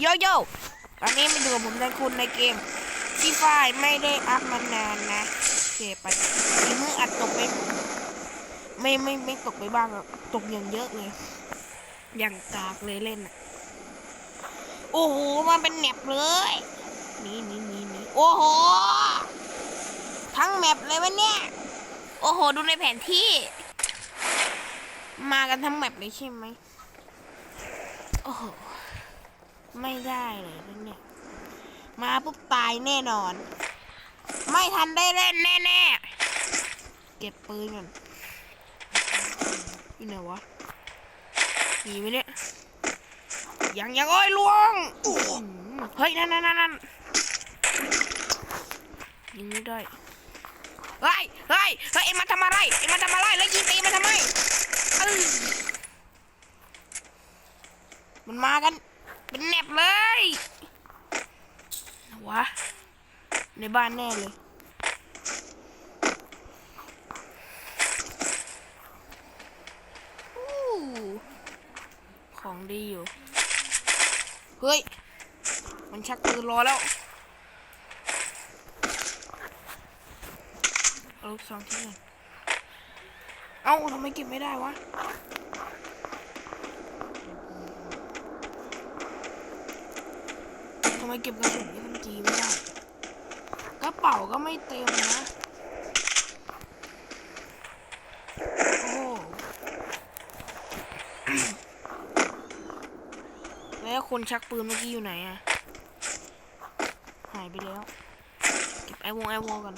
โยโย่ตอนนี้มาดูกับผมในคุณในเกมที่ไฟไม่ได้อัพมานานนะโอเคไปมีมืออัดตกไป ไม่ไม่ไม่ตกไปบ้างอะตกอย่างเยอะเลย อย่างกากเลยเล่นอะโอ้โหมันเป็นแมปเลยนี่นี่นี่นี่โอ้โหทั้งแมปเลยวะเนี่ย โอ้โห ดูในแผนที่ มากันทั้งแมปเลยใช่ไหมโอ้โห ไม่ได้เลยนเนี่ย มาปุ๊บตายแน่นอน ไม่ทันได้เล่นแน่ๆ เก็บปืนก่อนอยู่ไหนวะมีไหมเนี่ย ยังยังโอ้ยลวง เฮ้ย นั่นนั่นนั่นนั่นยิงไม่ได้เฮ้ยเฮ้ยเฮ้ยเอ็มมาทำอะไร เอ็มมาทำอะไร แล้วยิงตีมันทำไมมันมากัน เป็นแนบเลยวะ ในบ้านแน่เลยของดีอยู่ เฮ้ย มันชักปืนรอแล้วเอาลูกซองที่หนเอ้าทำไมเก็บไม่ได้วะ ทำ ไมเก็บกระสุนที่ทำจีไม่ได้ กระเป๋าก็ไม่เต็มนะ โอ้โหแล้วคนชักปืนเมื่อกี้อยู่ไหนอะหายไปแล้ว เก็บไอวงไอวงก่อน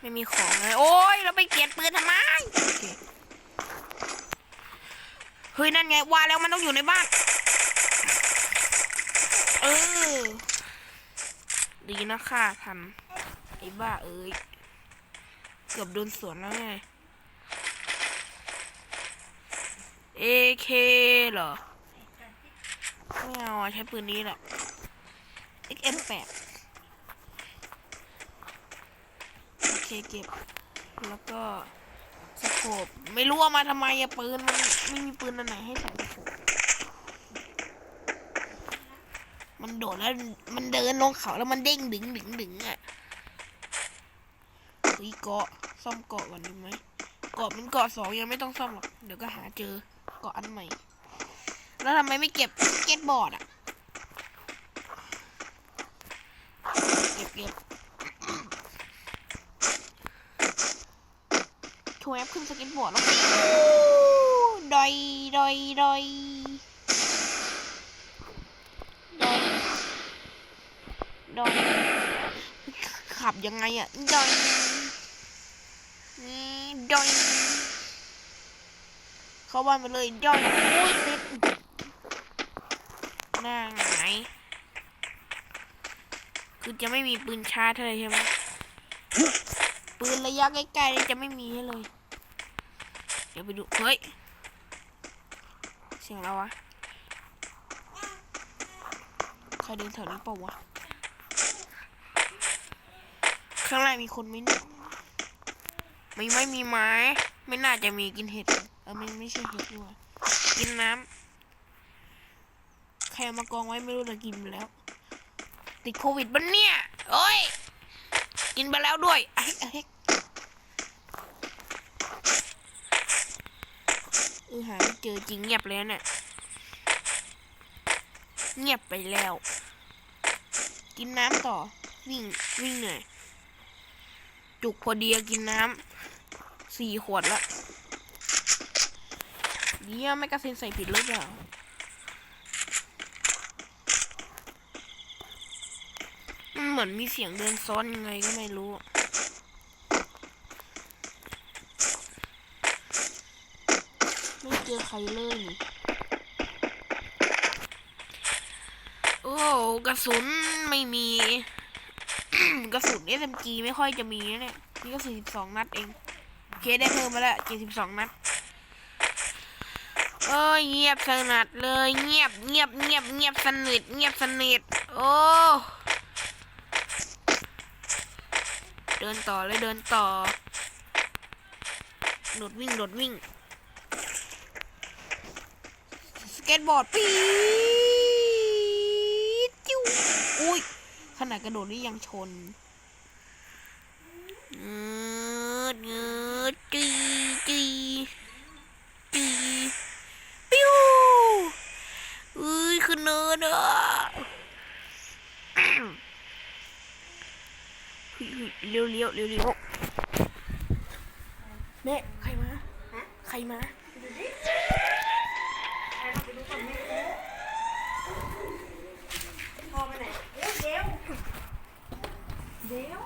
ไม่มีของเลย โอ้ยเราไปเกลียดปืนทำไมเคเฮ้ยนั่นไงว่าแล้วมันต้องอยู่ในบ้าน เออ ดีนะค่ะทันไอ้บ้าเอ้ย เกือบโดนสวนแล้วไง AK เหรอ ไม่เอาใช้ปืนนี้แหละ XM8 โอเคเก็บ แล้วก็สโคปไม่รู้ว่ามาทำไมอะปืน มันไม่มีปืนอันไหนให้ใส่สโคป มันโดดแล้วมันเดินลงเขาแล้วมันเด้งดึงดึงดึงอะเฮ้ยเกาะซ่อมเกาะก่อนดีไหมเกาะมันเกาะสองยังไม่ต้องซ่อมหรอกเดี๋ยวก็หาเจอเกาะอันใหม่ แล้วทำไมไม่เก็บสเก็ตบอร์ดอะเก็บเก็บชูแอปขึ้นสเก็ตบอร์ดแล้วดอยดอยดอยดอย ดอยขับยังไงอะดอยนี่ดอยเข้าบ้านไปเลยดอยโอ้ยติดหน้าหงายคือจะไม่มีปืนชาร์จเลยใช่ไหมปืนระยะใกล้ๆจะไม่มีให้เลย เดี๋ยวไปดู เฮ้ย เสียงอะไรวะ ใครเดินแถวนี้เปล่าวะ ข้างในมีคนไหมเนี่ยไม่ไม่มีไม้ ไม่น่าจะมีกินเห็ดเออไม่ไม่ใช่เห็ดด้วยกินน้ำใครเอามากองไว้ไม่รู้แต่กินไปแล้ว ติดโควิดปะเนี่ยโอ้ยกินไปแล้วด้วยไอ้ไอ้เออหาเจอจริงเงียบเลยนะเนี่ยเงียบไปแล้ว กินน้ำต่อวิ่งวิ่งเหน่อย จุกพอดีกินน้ำสี่ขวดละเนี่ยไม่กระซ็นใส่ผิดหรือเปล่ามันเหมือนมีเสียงเดินซ้อนยังไงก็ไม่รู้ไม่เจอใครเลยนี่โอ้กระสุนไม่มี กระสุน SMG ไม่ค่อยจะมีนะเนี่ยนี่ก็สี่สิบสองนัดเองโอเคได้เพิ่มมาล้วเจ็ดสิบสองนัดเอ้ยเงียบสนัดเลยเงียบเงียบเงียบเงียบสนิทเงียบสนิทโอ้เดินต่อเลยเดินต่อโดดวิ่งโดดวิ่งสเก็ตบอร์ดปีดจุอุ๊ย ขนาดกระโดดนี่ยังชนเงืดเงืดจีจีจีปิ้วเอ้ยขึ้นเนินอะเลี้ยวเลี้ยวเลี้ยวเลี้ยวแม่ใครมาใครมาพ่อไปไหนเดี๋ยว เดี๋ยว